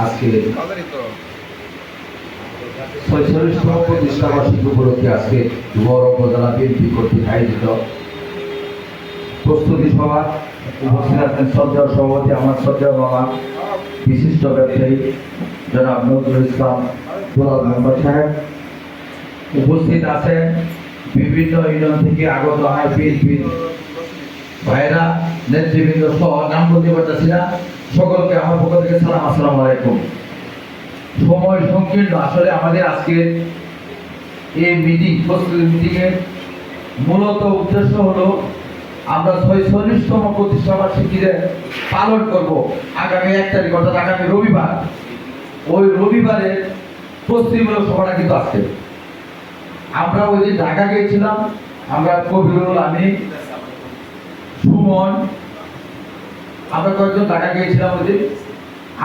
আজকে ছয়চল্লিশতম প্রতিষ্ঠা বার্ষিকী উপলক্ষে আজকে যুবর উপজেলা বিএনপি কর্তৃক আয়োজিত প্রস্তুতি সভা উপস্থিত আছেন শ্রদ্ধা সভাপতি আমার শ্রদ্ধা বাবা বিশিষ্ট ব্যবসায়ী জনাব নজরুল ইসলাম দুলাল মেম্বার সাহেব। উপস্থিত আছেন বিভিন্ন ইউনিয়ন থেকে আগত হয় বিএনপি ভাইরা নেতৃবৃন্দ সহ নাম বলতে পারতেছি না সকলকে আমার পক্ষ থেকে সালাম, আসসালামু আলাইকুম। সময় সংকীর্ণ। আসলে আমাদের আজকে এই মিটিং প্রস্তুতি মিটিংয়ের মূলত উদ্দেশ্য হলো আমরা ছয়চল্লিশতম প্রতিষ্ঠা বার্ষিকীতে পালন করব আগামী এক তারিখ, অর্থাৎ আগামী রবিবার। ওই রবিবারের প্রস্তুতিমূলক সভাটা কিন্তু আছে আমরা ওই যে ঢাকা গিয়েছিলাম, আমরা কবিরুল আমি সুমন আমরা কয়েকজন ঢাকা গিয়েছিলাম ওই দিন।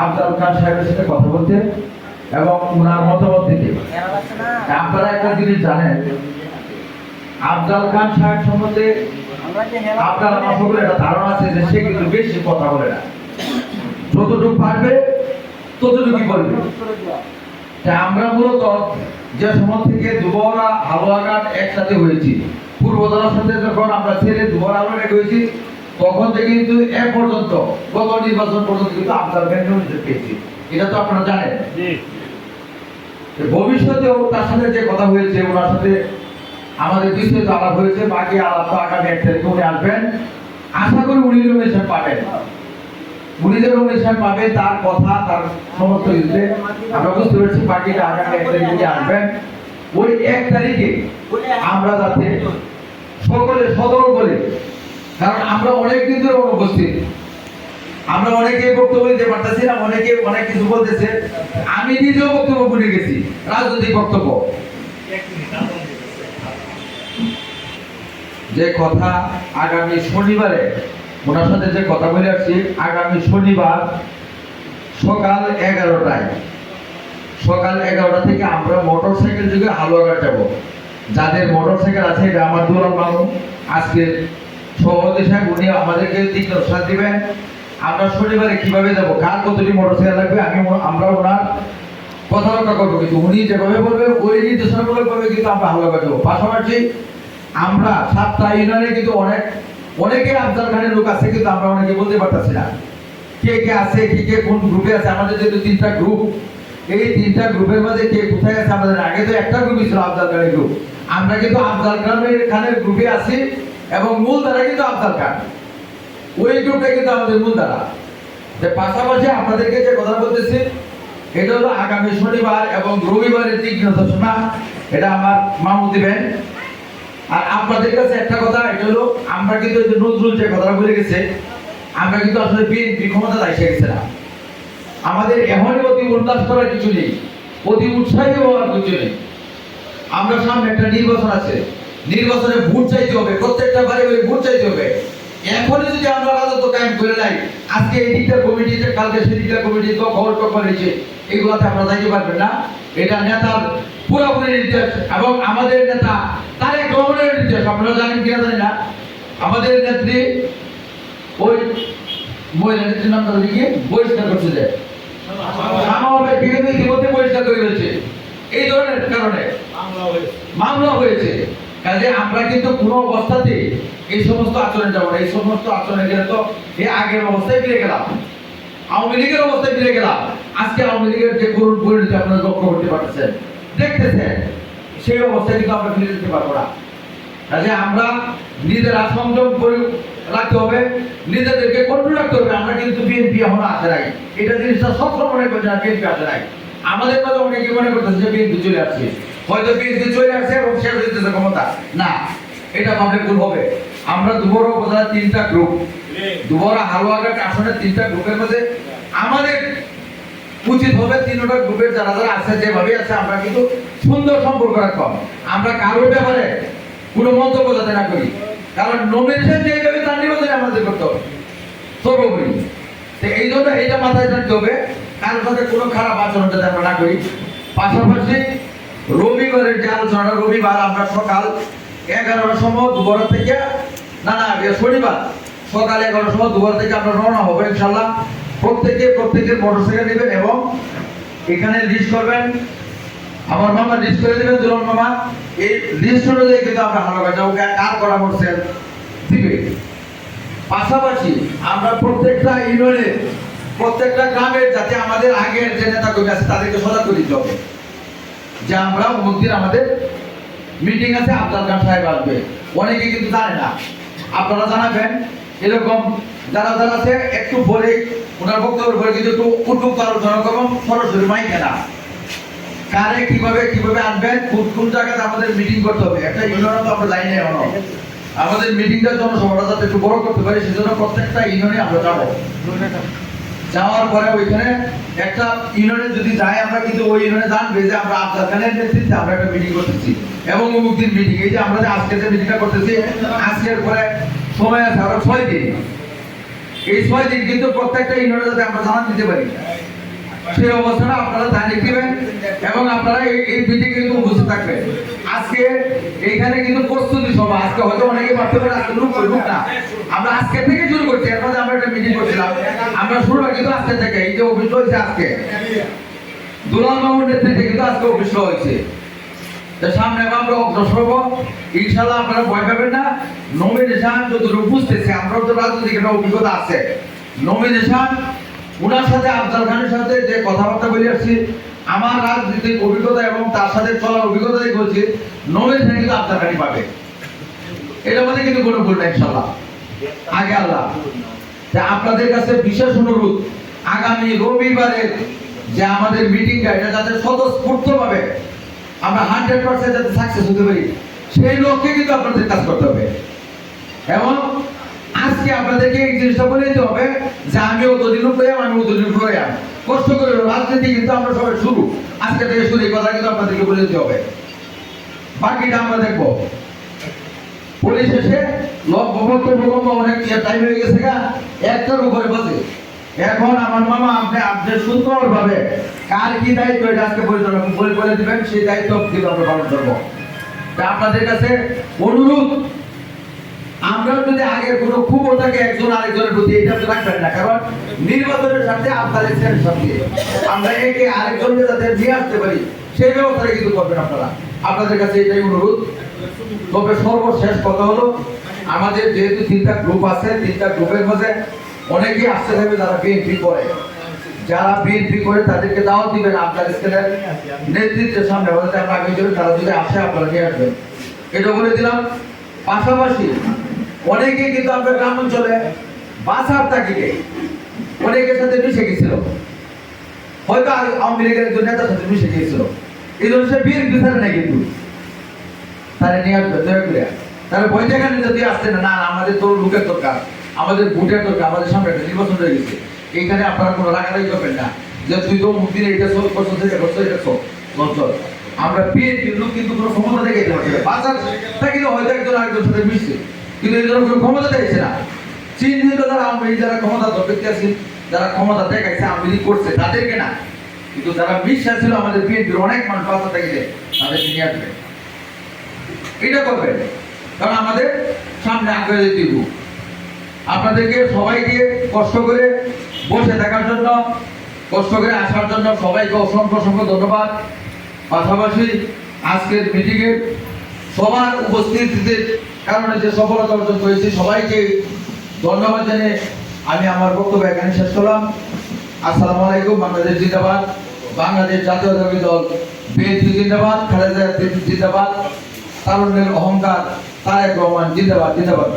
আফজাল খান সাহেবের সাথে কথা বলতে এবং ওনার মতামত দিতে। আপনারা একটা জিনিস জানেন আফজাল খান সাহেব সম্বন্ধে আপনার আমার সকলের একটা ধারণা আছে যে সে কিন্তু বেশি কথা বলে না। যতটুকু পারবে, ততটুকুই বলবে। আমরা মূলত যে সময় থেকে দুবরা হালুয়াঘাট একসাথে হয়েছি। পূর্বতলার সাথে যখন আমরা ছেড়ে দুবরা হালুয়াঘাট হয়েছি তখন থেকে কিন্তু এ পর্যন্ত গত নির্বাচন পর্যন্ত কিন্তু আফজাল খান পেয়েছি। এটা তো আপনারা জানেন। যে ভবিষ্যতেও তার সাথে যে কথা হয়েছে ওনার সাথে আমাদের বিস্তৃত আলাপ হয়েছে বাকি আলাপ তো আগামী এক তারিখে উনি আসবেন। আশা করি উনি নমিনেশন পাবেন। উনি যে নমিনেশন পাবে তার কথা তার সমস্ত কিছুতে আমরা বুঝতে পেরেছি বাকিটা আগামী এক তারিখে উনি আসবেন। ওই এক তারিখে আমরা যাতে সকলে সদর বলে কারণ আমরা অনেক দিন ধরে অনুপস্থিত। আমরা অনেকে বক্তব্য দিতে পারতেছি না, অনেকে অনেক কিছু বলতেছে। আমি নিজেও বক্তব্য ভুলে গেছি, রাজনৈতিক বক্তব্য। যে কথা আগামী শনিবারে, ওনার সাথে যে কথা বলে আসছি, আগামী শনিবার সকাল এগারোটায়। সকাল এগারোটা থেকে আমরা মোটর সাইকেল যুগে হালুয়াঘাট যাব। যাদের মোটর সাইকেল আছে, এটা আমার দুলাল মামু আজকে সাহেব, উনি আমাদেরকে দিক দর্শন দিবেন। আমরা শনিবারে কীভাবে যাব? কার কতটি মোটর সাইকেল লাগবে? আমি আমরা ওনার কথা রক্ষা করব। কিন্তু উনি যেভাবে বলবে ওই নির্দেশনামূলক ভাবে কিন্তু আমরা হালুয়াঘাট যাব পাশাপাশি আমরা সাতটা ইউনিয়নে কিন্তু অনেক, অনেকে আফজাল খানের লোক আছে কিন্তু আমরা অনেকে বলতে পারতেছি না। কে কে আছে, কে কে কোন গ্রুপে আছে? আমাদের যেহেতু তিনটা গ্রুপ এই তিনটা গ্রুপের মধ্যে কে কোথায় আছে? আমাদের আগে তো একটা গ্রুপই ছিল আফজাল খানের গ্রুপ আমরা কিন্তু আফজাল খানের খানের গ্রুপে আছি। এবং মূল দ্বারা কিন্তু আফজাল খান। ওই গ্রুপটা কিন্তু আমাদের মূল দ্বারা। যে পাশাপাশি আপনাদেরকে যে কথা বলতেছি, এটা হলো আগামী শনিবার এবং রবিবারের দিক নির্দেশনা এটা আমার মামু দিবেন আর আপনাদের কাছে একটা কথা, এটা হলো আমরা কিন্তু এই যে নজরুল যে কথাটা বলে গেছে, আমরা কিন্তু আসলে বিএনপি ক্ষমতা এসে গেছে না। আমাদের এমনই অতি উল্লাস করার কিছু নেই। অতি উৎসাহী হওয়ার কিছু নেই। আমরা সামনে একটা নির্বাচন আছে। নির্বাচনে ভোট চাইতে হবে প্রত্যেকটা বাড়ি বাড়ি ভোট চাইতে হবে। এখনই যদি আমরা রাজত্ব কায়েম করে নাই আজকে এই দিকটা কমিটিতে কালকে সেই দিকটা কমিটি তো খবর টকর হয়েছে এগুলাতে আপনারা যাইতে পারবেন না। এটা নেতার পুরোপুরি নির্দেশ এবং আমাদের নেতা তারেক রহমানের নির্দেশ আপনারা জানেন কিনা জানি না। আমাদের নেত্রী ওই মহিলা নেত্রীর নামটা লিখে বহিষ্কার করছে যে। ইতিমধ্যে বহিষ্কার করে ফেলছে। এই ধরনের কারণে। মামলা হয়েছে। কাজে আমরা কিন্তু কোনো অবস্থাতে এই সমস্ত আচরণ যাব না এই সমস্ত আচরণে গেলে তো এই আগের অবস্থায় ফিরে গেলাম, আওয়ামী লীগের অবস্থায় ফিরে গেলাম, আজকে আওয়ামী লীগের যে করুণ পরিণতি আপনারা লক্ষ্য করতে পারতেছেন, দেখতেছেন, সেই অবস্থায় কিন্তু আমরা ফিরে যেতে পারব না। কাজে আমরা নিজেরা সংযম করে রাখতে হবে, নিজেদেরকে কন্ট্রোল রাখতে হবে, আমরা কিন্তু বিএনপি এখন আসে নাই। এটা জিনিসটা সবসময় মনে করছে না, বিএনপি আসে নাই। আমাদের কথা অনেকে মনে করতেছে যে বিএনপি চলে আসছে। হয়তো বিএনপি চলে আসছে এবং শেষ হইতেছে ক্ষমতা। না, এটা ভাবলে ভুল হবে। আমরা দুবড় উপজেলার তিনটা গ্রুপ দুবড়া হালুয়াঘাট আসনের তিনটা গ্রুপের মধ্যে আমাদের উচিত হবে তিনটা গ্রুপের যারা যারা আছে যেভাবে আছে, আমরা কিন্তু সুন্দর সম্পর্ক রাখব। আমরা কারোর ব্যাপারে কোনো মন্তব্য যাতে না করি। কারণ নমিনেশন যেভাবে তার নির্বাচনে আমাদের করতে হবে সর্বোপরি। এই জন্য এটা মাথায় রাখতে হবে। কারোর সাথে কোনো খারাপ আচরণ যাতে আমরা না করি। পাশাপাশি রবিবারের যে আলোচনাটা রবিবার আমরা সকাল এগারোটার সময় দুবার থেকে, না না শনিবার সকাল এগারোটার সময় দুবার থেকে আমরা রওনা হব ইনশাল্লাহ প্রত্যেকে প্রত্যেকের মোটরসাইকেল নেবেন এবং এখানে লিস্ট করবেন। আমার মামা লিস্ট করে দেবেন দুলন মামা। এই লিস্ট অনুযায়ী কিন্তু আমরা হারা বাজা ওকে কার করা মোটরসাইকেল দিবে? পাশাপাশি আমরা প্রত্যেকটা ইউনিয়নে প্রত্যেকটা গ্রামের যাতে আমাদের আগের যে নেতা কর্মী আছে, তাদেরকে সজাগ করে দিতে হবে। যে আমরা অমুক আমাদের মিটিং আছে আফজাল খান সাহেব আসবে। অনেকে কিন্তু জানে না। আপনারা জানাবেন, এরকম যারা যারা আছে, একটু পরে ওনার বক্তব্যের পরে কিন্তু একটু উদ্যোগ আলোচনা করব সরাসরি মাইকে না। কারে কীভাবে কীভাবে আনবেন, কোন কোন জায়গাতে আমাদের মিটিং করতে হবে? একটা ইউনিয়নে তো আমরা যাই না এখনও। আমাদের মিটিংটা জনসভাটা যাতে একটু বড় করতে পারি, সেজন্য প্রত্যেকটা ইউনিয়নে আমরা যাব। যাওয়ার পরে ওইখানে একটা ইউনিয়নে যদি যাই, আমরা কিন্তু ওই ইউনিয়নে জানবে যে আমরা আফজাল খানের নেতৃত্বে আমরা একটা মিটিং করতেছি এবং অমুক দিন মিটিং এই যে আমরা যে আজকে যে মিটিংটা করতেছি, আজকের পরে সময় আছে আরও ছয় দিন। এই ছয় দিন কিন্তু প্রত্যেকটা ইউনিয়নে যাতে আমরা জানান দিতে পারি। সেই অবস্থাটা আপনারা জানিয়ে দিবেন এবং আপনারা এই মিটিং কিন্তু উপস্থিত থাকবেন। আজকে এইখানে কিন্তু প্রস্তুতি সভা। আজকে হয়তো অনেকে ভাবতে পারে আজকে লুক লুক না। আমরা আজকে থেকে শুরু করছি। এর মধ্যে আমরা একটা মিটিং করছিলাম। আমরা শুরুটা কিন্তু আজকে থেকে। এই যে অফিস হয়েছে আজকে। দুলাল মামুর নেতৃত্বে কিন্তু আজকে অফিস হয়েছে সামনে আমরা অগ্রসর হব। ইনশাল্লাহ আপনারা ভয় পাবেন না। নমিনেশন যতটুকু বুঝতেছে, আমরাও তো রাজনৈতিক একটা অভিজ্ঞতা আছে। নমিনেশন ওনার সাথে আফজাল খানের সাথে যে কথাবার্তা বলে আসছি, আমার রাজনৈতিক অভিজ্ঞতা এবং তার সাথে চলার অভিজ্ঞতা দিয়ে বলছি নমিনেশন কিন্তু আফজাল খানই পাবে। এটার মধ্যে কিন্তু কোনো ভুল নাই ইনশাল্লাহ আগে আল্লাহ। আপনাদের কাছে বিশেষ অনুরোধ, আগামী রবিবারে যে আমাদের মিটিংটা এটা যাতে স্বতঃস্ফূর্ত ভাবে আমরা হান্ড্রেড পার্সেন্ট যাতে সাকসেস হতে পারি, সেই লক্ষ্যে কিন্তু আপনাদের কাজ করতে হবে। এবং আজকে আপনাদেরকে এই জিনিসটা বলে দিতে হবে যে আমি অতদিন প্রয়াম আমি অতদিন প্রয়াম কষ্ট করে রাজনীতি কিন্তু আমরা সবাই শুরু। আজকে থেকে শুরু, এই কথা কিন্তু আপনাদেরকে বলে দিতে হবে। বাকিটা আমরা দেখব। পুলিশ এসে ভূকম্প অনেক টাইম হয়ে গেছে গা, একটার উপরে বাজে এখন আমার মামা আপনি আপনি সুন্দর ভাবে। কার কি দায়িত্ব এটা আজকে পরিচালনা বলে দিবেন, সেই দায়িত্ব কিন্তু আমরা পালন করব। আপনাদের কাছে অনুরোধ আমরা যদি আগের কোনো থাকে একজন আরেকজনের প্রতি, এটা তো রাখবেন না। কারণ নির্বাচনের সাথে আফগানিস্তানের সাথে আমরা একে আরেকজনকে যাতে নিয়ে আসতে পারি, সেই ব্যবস্থাটা কিন্তু করবেন আপনারা। আপনাদের কাছে এটাই অনুরোধ। তবে সর্বশেষ কথা হলো, আমাদের যেহেতু তিনটা গ্রুপ আছে, তিনটা গ্রুপের মধ্যে অনেকেই আসতে থাকবে যারা বিএনপি করে। যারা বিএনপি করে, তাদেরকে দাওয়াত দিবেন আফগানিস্তানের নেতৃত্বের সামনে। বলতে আমরা আগে তারা যদি আসে, আপনারা নিয়ে আসবেন। এটা বলে দিলাম। পাশাপাশি অনেকেই কিন্তু আপনার গ্রাম অঞ্চলে বাসার তাকিয়ে অনেকের সাথে মিশে গেছিল। হয়তো আওয়ামী লীগের একজন নেতার সাথে মিশে গিয়েছিল এই জন্য সে বিএনপি ছাড়ে না কিন্তু। তারা নিয়ে আসবে, দয়া করে। তারা ভয় দেখানে যদি আসছে না। না আমাদের তো লোকের দরকার। আমাদের ভোটের দরকার। আমাদের সামনে একটা নির্বাচন হয়ে গেছে। এইখানে আপনারা কোনো রাগারাগি করবেন না। যে তুই তো দিলে এটা সব করছ, সেটা করছ এটা সব চল আমরা বিএনপি লোক কিন্তু কোনো ক্ষমতা দেখাইতে পারছি না। বাজার থাকি হয়তো একজন আরেকজন সাথে মিশছে। কিন্তু জন্য কোনো ক্ষমতা দেখাইছে না। চিহ্নিত যারা লীগ যারা ক্ষমতা ব্যক্তি আছে, যারা ক্ষমতা দেখাইছে লীগ করছে, তাদেরকে না। কিন্তু যারা বিশ্বাস ছিল, আমাদের বিএনপির অনেক মানুষ বাজার থেকে তাদেরকে নিয়ে আসবে। এটা করবেন কারণ আমাদের সামনে আগে দিব আপনাদেরকে সবাইকে কষ্ট করে বসে থাকার জন্য, কষ্ট করে আসার জন্য সবাইকে অসংখ্য অসংখ্য ধন্যবাদ। পাশাপাশি আজকের মিটিংয়ে সবার উপস্থিতির কারণে যে সফলতা অর্জন করেছি, সবাইকে ধন্যবাদ জানিয়ে আমি আমার বক্তব্য এখানে শেষ করলাম। আসসালামু আলাইকুম, বাংলাদেশ জিন্দাবাদ। বাংলাদেশ জাতীয় দাবি দল, বিএনপি জিন্দাবাদ, খালেদা জিন্দাবাদ, তারুণ্যের অহংকার, তারেক রহমান জিন্দাবাদ জিন্দাবাদ।